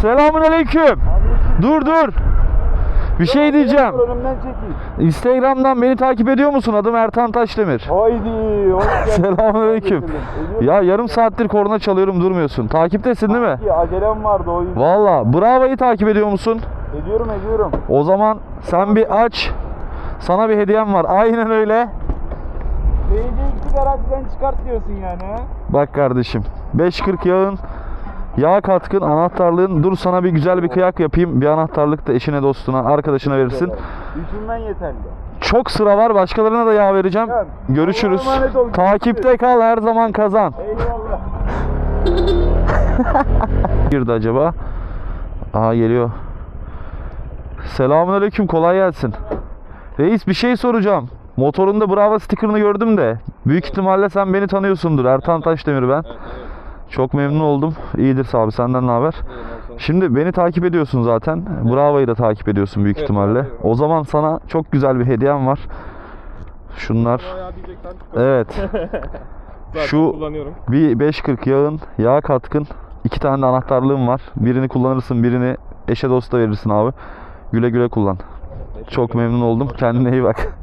Selamun aleyküm. Dur dur. Bir şey diyeceğim. Instagram'dan beni takip ediyor musun? Adım Ertan Taşdemir. Haydi. Hoş geldin. Selamun aleyküm. Ya yarım saattir korna çalıyorum durmuyorsun. Takiptesin değil mi? Acelem vardı o yüzden. Valla Bravo'yu takip ediyor musun? Ediyorum ediyorum. O zaman sen bir aç. Sana bir hediyem var. Aynen öyle. DC2 garajdan çıkart diyorsun yani? Bak kardeşim. 540 yağın yağ katkın anahtarlığın dur sana bir güzel bir kıyak yapayım. Bir anahtarlık da eşine dostuna arkadaşına verirsin. Düşünmen yeterli. Çok sıra var. Başkalarına da yağ vereceğim. Tamam. Görüşürüz. Allah'a emanet ol. Takipte kal her zaman kazan. Eyvallah. Girdi acaba? Aha geliyor. Selamünaleyküm kolay gelsin. Reis bir şey soracağım. Motorunda Bravo sticker'ını gördüm de. Büyük ihtimalle sen beni tanıyorsundur. Ertan Taşdemir ben. Çok memnun oldum. İyidir abi senden ne haber? Şimdi beni takip ediyorsun zaten. Bravo'yu da takip ediyorsun büyük ihtimalle. O zaman sana çok güzel bir hediyem var. Şunlar. Evet. Şu-. Bir 540 yağın, yağ katkın. iki tane de anahtarlığım var. Birini kullanırsın, birini eşe dosta verirsin abi. Güle güle kullan. Çok memnun oldum. Kendine iyi bak.